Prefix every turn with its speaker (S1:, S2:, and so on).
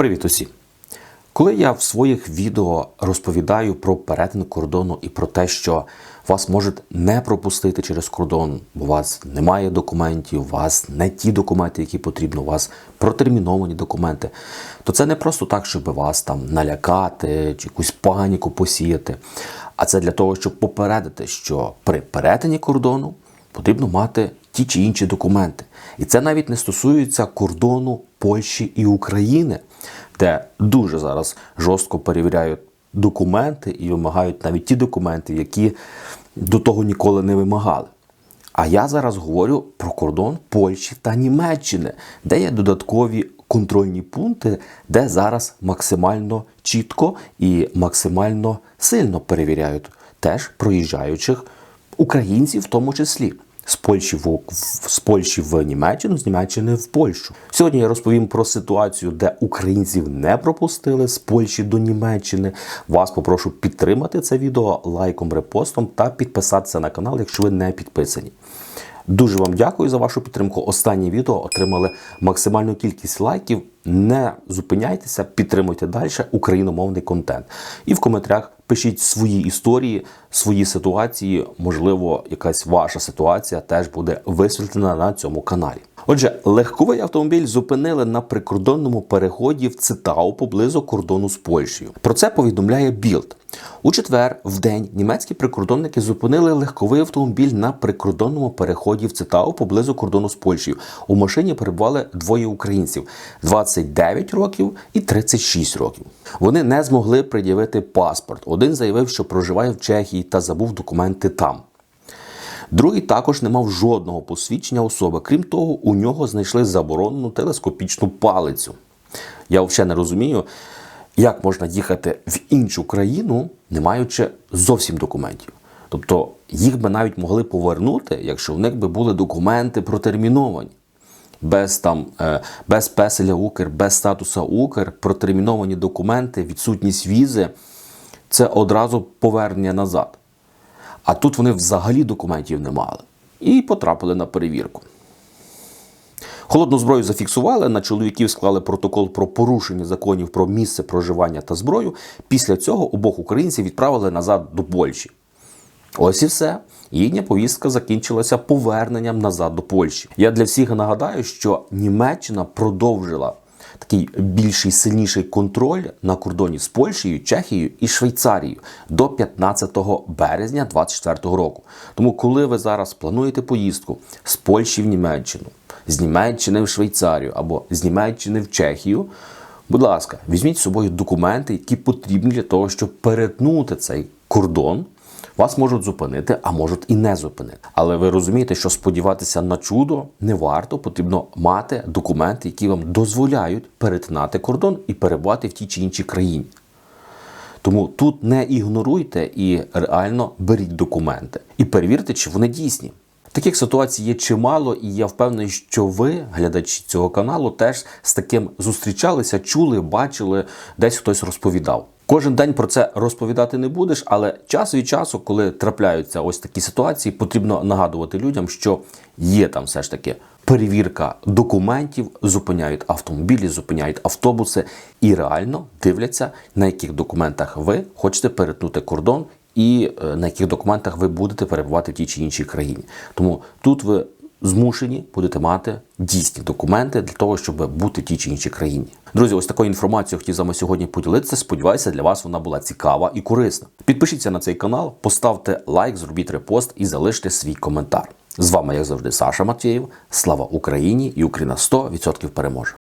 S1: Привіт усім! Коли я в своїх відео розповідаю про перетин кордону і про те, що вас можуть не пропустити через кордон, бо у вас немає документів, у вас не ті документи, які потрібно, у вас протерміновані документи, то це не просто так, щоб вас там налякати чи якусь паніку посіяти. А це для того, щоб попередити, що при перетині кордону потрібно мати ті чи інші документи. І це навіть не стосується кордону Польщі і України, де дуже зараз жорстко перевіряють документи і вимагають навіть ті документи, які до того ніколи не вимагали. А я зараз говорю про кордон Польщі та Німеччини, де є додаткові контрольні пункти, де зараз максимально чітко і максимально сильно перевіряють теж проїжджаючих українців, в тому числі. З Польщі в з Польщі в Німеччину, з Німеччини в Польщу. Сьогодні я розповім про ситуацію, де українців не пропустили з Польщі до Німеччини. Вас попрошу підтримати це відео лайком, репостом та підписатися на канал, якщо ви не підписані. Дуже вам дякую за вашу підтримку. Останнє відео отримали максимальну кількість лайків. Не зупиняйтеся, підтримуйте далі україномовний контент. І в коментарях пишіть свої історії, свої ситуації. Можливо, якась ваша ситуація теж буде висвітлена на цьому каналі. Отже, легковий автомобіль зупинили на прикордонному переході в Цитау поблизу кордону з Польщею. Про це повідомляє Білд. У четвер, в день, німецькі прикордонники зупинили легковий автомобіль на прикордонному переході в Цитау поблизу кордону з Польщею. У машині перебували двоє українців 29 років і 36 років. Вони не змогли пред'явити паспорт. Один заявив, що проживає в Чехії та забув документи там. Другий також не мав жодного посвідчення особи. Крім того, у нього знайшли заборонену телескопічну палицю. Я взагалі не розумію, як можна їхати в іншу країну, не маючи зовсім документів. Тобто їх би навіть могли повернути, якщо в них би були документи протерміновані. Без там, е, без песеля Укр, без статуса Укр, протерміновані документи, відсутність візи це одразу повернення назад. А тут вони взагалі документів не мали і потрапили на перевірку. Холодну зброю зафіксували, на чоловіків склали протокол про порушення законів про місце проживання та зброю. Після цього обох українців відправили назад до Польщі. Ось і все. Їхня повістка закінчилася поверненням назад до Польщі. Я для всіх нагадаю, що Німеччина продовжила такий більший сильніший контроль на кордоні з Польщею, Чехією і Швейцарією до 15 березня 2024 року. Тому, коли ви зараз плануєте поїздку з Польщі в Німеччину, з Німеччини в Швейцарію або з Німеччини в Чехію, будь ласка, візьміть з собою документи, які потрібні для того, щоб перетнути цей кордон. Вас можуть зупинити, а можуть і не зупинити. Але ви розумієте, що сподіватися на чудо не варто, потрібно мати документи, які вам дозволяють перетинати кордон і перебувати в тій чи іншій країні. Тому тут не ігноруйте і реально беріть документи і перевірте, чи вони дійсні. Таких ситуацій є чимало, і я впевнений, що ви, глядачі цього каналу, теж з таким зустрічалися, чули, бачили, десь хтось розповідав. Кожен день про це розповідати не будеш, але час від часу, коли трапляються ось такі ситуації, потрібно нагадувати людям, що є там все ж таки перевірка документів, зупиняють автомобілі, зупиняють автобуси і реально дивляться, на яких документах ви хочете перетнути кордон і е, на яких документах ви будете перебувати в тій чи іншій країні. Тому тут ви змушені будете мати дійсні документи для того, щоб бути в тій чи іншій країні. Друзі, ось такою інформацією хотів з вами сьогодні поділитися. Сподіваюся, для вас вона була цікава і корисна. Підпишіться на цей канал, поставте лайк, зробіть репост і залиште свій коментар. З вами, як завжди, Саша Матвєєв. Слава Україні і Україна 100% переможе!